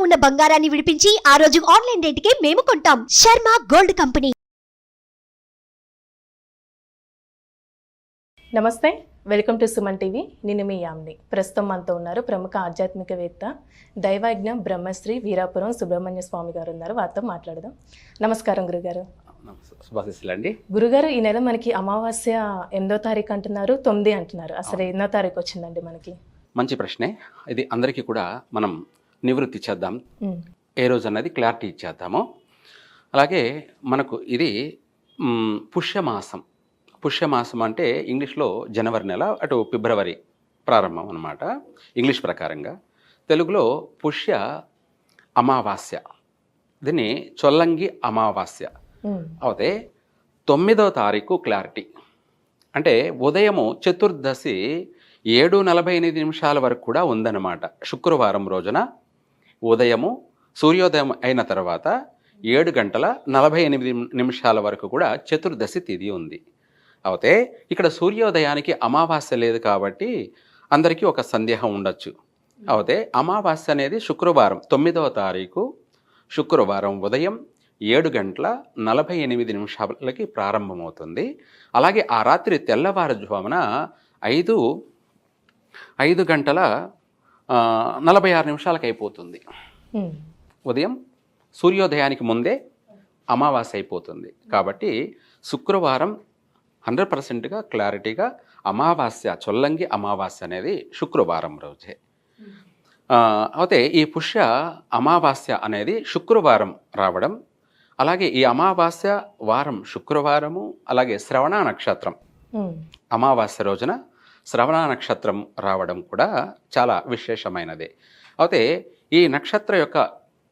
ఉన్న బంగారాన్ని విడిపించి ఆ రోజు ఆన్లైన్ రేటుకే మేము కొంటాం. Sharma gold company. Namaste welcome to Suman TV. నేను మీ యామ్ని. ప్రస్తుతం మనతో ఉన్నారు ప్రముఖ ఆధ్యాత్మికవేత్త దైవజ్ఞ బ్రహ్మశ్రీ వీరాపురం సుబ్రహ్మణ్య స్వామి గారు ఉన్నారు. వారితో మాట్లాడదాం. నమస్కారం గురుగారు. అండి. గురుగారు ఈ నెల మనకి అమావాస్య ఎనిమిదో తారీఖు అంటున్నారు తొమ్మిది అంటున్నారు. అసలు ఎన్నో తారీఖు వచ్చిందండి మనకి? మంచి ప్రశ్నే. ఇది అందరికీ కూడా మనం నివృత్తి చేద్దాం. ఏ రోజు అన్నది క్లారిటీ ఇచ్చేద్దాము. అలాగే మనకు ఇది పుష్యమాసం. పుష్యమాసం అంటే ఇంగ్లీష్లో జనవరి నెల అటు ఫిబ్రవరి ప్రారంభం అన్నమాట. ఇంగ్లీష్ ప్రకారంగా. తెలుగులో పుష్య అమావాస్య. దీన్ని చొల్లంగి అమావాస్య అయితే తొమ్మిదో తారీఖు క్లారిటీ. అంటే ఉదయము చతుర్దశి ఏడు నలభై ఎనిమిది నిమిషాల వరకు కూడా ఉందన్నమాట. శుక్రవారం రోజున ఉదయము సూర్యోదయం అయిన తర్వాత ఏడు గంటల నలభై ఎనిమిది నిమిషాల వరకు కూడా చతుర్దశి తిథి ఉంది. అయితే ఇక్కడ సూర్యోదయానికి అమావాస్య లేదు కాబట్టి అందరికీ ఒక సందేహం ఉండొచ్చు. అయితే అమావాస్య అనేది శుక్రవారం తొమ్మిదవ తారీఖు శుక్రవారం ఉదయం ఏడు గంటల నలభై ఎనిమిది నిమిషాలకి ప్రారంభమవుతుంది. అలాగే ఆ రాత్రి తెల్లవారుజామున ఐదు ఐదు గంటల నలభై ఆరు నిమిషాలకు అయిపోతుంది. ఉదయం సూర్యోదయానికి ముందే అమావాస్య అయిపోతుంది. కాబట్టి శుక్రవారం హండ్రెడ్ పర్సెంట్గా క్లారిటీగా అమావాస్య చొల్లంగి అమావాస్య అనేది శుక్రవారం రోజే. అయితే ఈ పుష్య అమావాస్య అనేది శుక్రవారం రావడం అలాగే ఈ అమావాస్య వారం శుక్రవారము అలాగే శ్రవణ నక్షత్రం అమావాస్య రోజున శ్రవణ నక్షత్రం రావడం కూడా చాలా విశేషమైనదే. అయితే ఈ నక్షత్ర యొక్క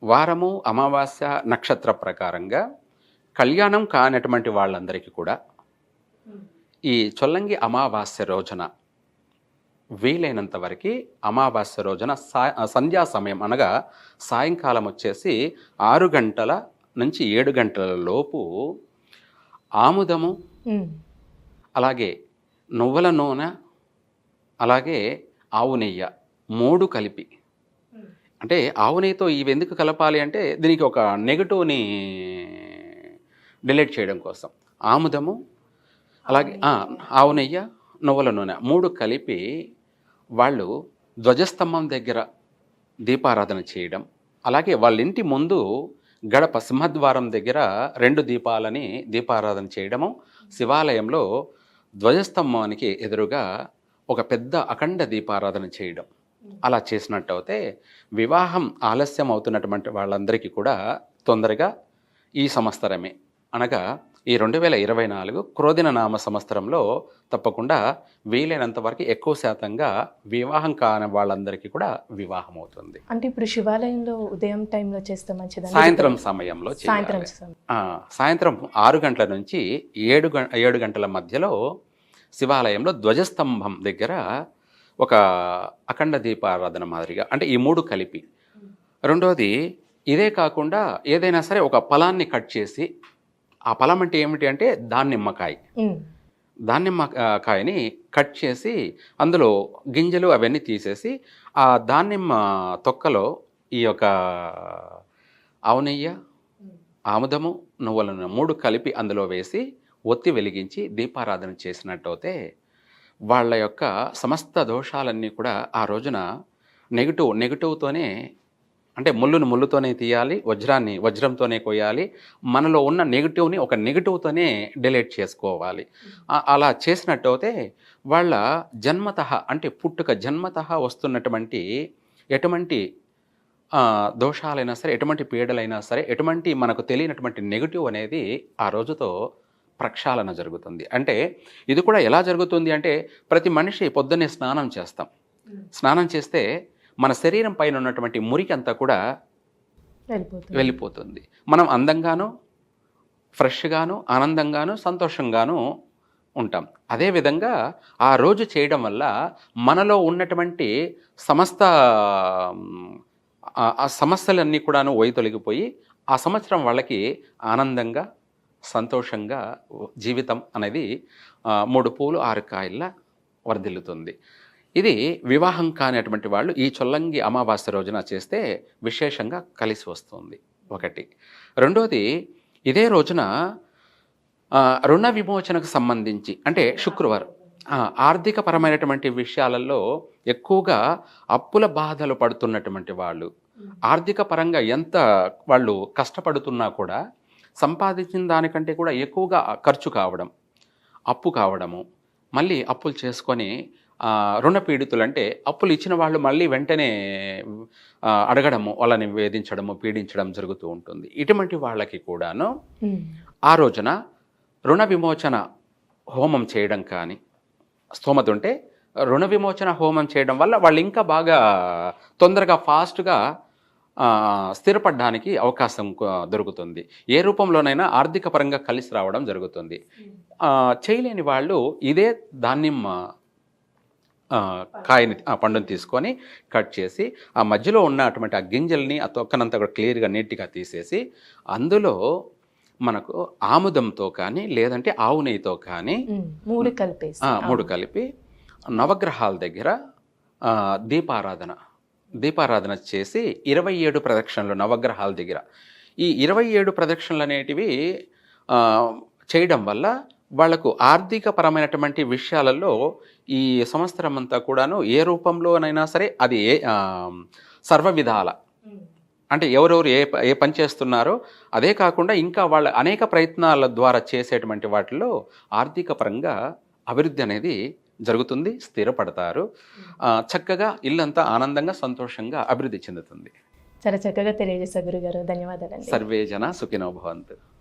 వారము అమావాస్య నక్షత్ర ప్రకారంగా కళ్యాణం కానటువంటి వాళ్ళందరికీ కూడా ఈ చొల్లంగి అమావాస్య రోజున వీలైనంత వరకు అమావాస్య రోజున సంధ్యా సమయం అనగా సాయంకాలం వచ్చేసి ఆరు గంటల నుంచి ఏడు గంటల లోపు ఆముదము అలాగే నువ్వుల నూనె అలాగే ఆవు నెయ్యి మూడు కలిపి. అంటే ఆవు నెయ్యితో ఇవి ఎందుకు కలపాలి అంటే దీనికి ఒక నెగటివ్ని డిలీట్ చేయడం కోసం. ఆముదము అలాగే ఆవు నెయ్యి నువ్వుల నూనె మూడు కలిపి వాళ్ళు ధ్వజస్తంభం దగ్గర దీపారాధన చేయడం. అలాగే వాళ్ళ ఇంటి ముందు గడప సింహద్వారం దగ్గర రెండు దీపాలని దీపారాధన చేయడము. శివాలయంలో ధ్వజస్తంభానికి ఎదురుగా ఒక పెద్ద అఖండ దీపారాధన చేయడం. అలా చేసినట్టు అయితే వివాహం ఆలస్యం అవుతున్నటువంటి వాళ్ళందరికీ కూడా తొందరగా ఈ సంవత్సరమే. అనగా ఈ రెండు వేల ఇరవై నాలుగు క్రోధిన నామ సంవత్సరంలో తప్పకుండా వీలైనంత వరకు ఎక్కువ శాతంగా వివాహం కాని వాళ్ళందరికీ కూడా వివాహం అవుతుంది అంటే ఇప్పుడు శివాలయంలో ఉదయం టైంలో చేస్తే మంచిదండి? సాయంత్రం సమయంలో సాయంత్రం సాయంత్రం ఆరు గంటల నుంచి ఏడు గం ఏడు గంటల మధ్యలో శివాలయంలో ధ్వజస్తంభం దగ్గర ఒక అఖండ దీపారాధన మాదిరిగా అంటే ఈ మూడు కలిపి. రెండోది ఇదే కాకుండా ఏదైనా సరే ఒక ఫలాన్ని కట్ చేసి ఆ ఫలం అంటే ఏమిటి అంటే దానిమ్మకాయ. ఉమ్, దానిమ్మ ఆ, కాయని కట్ చేసి అందులో గింజలు అవన్నీ తీసేసి ఆ దానిమ్మ తొక్కలో ఈ యొక్క ఆవు నెయ్యి ఆముదము నువ్వుల నూనె మూడు కలిపి అందులో వేసి ఒత్తి వెలిగించి దీపారాధన చేసినట్టయితే వాళ్ళ యొక్క సమస్త దోషాలన్నీ కూడా ఆ రోజున నెగిటివ్ నెగిటివ్తోనే అంటే ముళ్ళును ముళ్ళుతోనే తీయాలి వజ్రాన్ని వజ్రంతోనే కొయ్యాలి మనలో ఉన్న నెగిటివ్ని ఒక నెగిటివ్తోనే డిలీట్ చేసుకోవాలి. అలా చేసినట్టయితే వాళ్ళ జన్మత అంటే పుట్టుక జన్మత వస్తున్నటువంటి ఎటువంటి దోషాలైనా సరే ఎటువంటి పీడలైనా సరే ఎటువంటి మనకు తెలియనటువంటి నెగిటివ్ అనేది ఆ రోజుతో ప్రక్షాళన జరుగుతుంది. అంటే ఇది కూడా ఎలా జరుగుతుంది అంటే ప్రతి మనిషి పొద్దున్నే స్నానం చేస్తాం. స్నానం చేస్తే మన శరీరం పైన ఉన్నటువంటి మురికి అంతా కూడా వెళ్ళిపోతుంది. వెళ్ళిపోతుంది. మనం అందంగాను ఫ్రెష్గాను ఆనందంగాను సంతోషంగాను ఉంటాం. అదేవిధంగా ఆ రోజు చేయడం వల్ల మనలో ఉన్నటువంటి సమస్త ఆ- సమస్యలన్నీ కూడాను వైతొలిగిపోయి ఆ సంవత్సరం వాళ్ళకి ఆనందంగా సంతోషంగా జీవితం అనేది మూడు పూలు ఆరు కాయల్లా వర్ధిల్లుతుంది. ఇది వివాహం కానటువంటి వాళ్ళు ఈ చొల్లంగి అమావాస్య రోజున చేస్తే విశేషంగా కలిసి వస్తుంది ఒకటి. రెండోది ఇదే రోజున రుణ విమోచనకు సంబంధించి అంటే శుక్రవారం ఆర్థిక ఆర్థికపరమైనటువంటి విషయాలలో ఎక్కువగా అప్పుల బాధలు పడుతున్నటువంటి వాళ్ళు ఆర్థిక పరంగా ఎంత వాళ్ళు కష్టపడుతున్నా కూడా సంపాదించిన దానికంటే కూడా ఎక్కువగా ఖర్చు కావడం అప్పు కావడము మళ్ళీ అప్పులు చేసుకొని ఆ, రుణ పీడితులు అంటే అప్పులు ఇచ్చిన వాళ్ళు మళ్ళీ వెంటనే అడగడము వాళ్ళని వేధించడము పీడించడం జరుగుతూ ఉంటుంది ఇటువంటి వాళ్ళకి కూడాను. ఆ రోజున రుణ విమోచన హోమం చేయడం కానీ స్తోమత ఉంటే రుణ విమోచన హోమం చేయడం వల్ల వాళ్ళు ఇంకా బాగా తొందరగా ఫాస్ట్గా స్థిరపడడానికి అవకాశం దొరుకుతుంది. ఏ రూపంలోనైనా ఆర్థిక పరంగా కలిసి రావడం జరుగుతుంది. చేయలేని వాళ్ళు ఇదే దానిమ్మ ఆ, కాయని ఆ పండుని తీసుకొని కట్ చేసి ఆ మధ్యలో ఉన్నటువంటి ఆ గింజల్ని ఆ తొక్కనంతా కూడా క్లియర్గా నీట్గా తీసేసి అందులో మనకు ఆముదంతో కానీ లేదంటే ఆవు నెయ్యితో కానీ. మూడు కలిపేసి. ఆ, మూడు కలిపి నవగ్రహాల దగ్గర దీపారాధన దీపారాధన చేసి ఇరవై ఏడు ప్రదక్షిణలు నవగ్రహాల దగ్గర. ఈ ఇరవై ఏడు ప్రదక్షిణలు అనేటివి చేయడం వల్ల వాళ్ళకు ఆర్థిక పరమైనటువంటి విషయాలలో ఈ సంవత్సరం అంతా కూడాను ఏ రూపంలోనైనా సరే అది ఏ సర్వ విధాల అంటే ఎవరెవరు ఏ ప- ఏ పని చేస్తున్నారో అదే కాకుండా ఇంకా వాళ్ళ అనేక ప్రయత్నాల ద్వారా చేసేటువంటి వాటిలో ఆర్థిక పరంగా అభివృద్ధి అనేది జరుగుతుంది స్థిరపడతారు. ఆ, చక్కగా ఇల్లంతా ఆనందంగా సంతోషంగా అభివృద్ధి చెందుతుంది. చాలా చక్కగా తెలియజేశారు గురుగారు. ధన్యవాదాలండి. సర్వే జన సుఖినో భవంతు.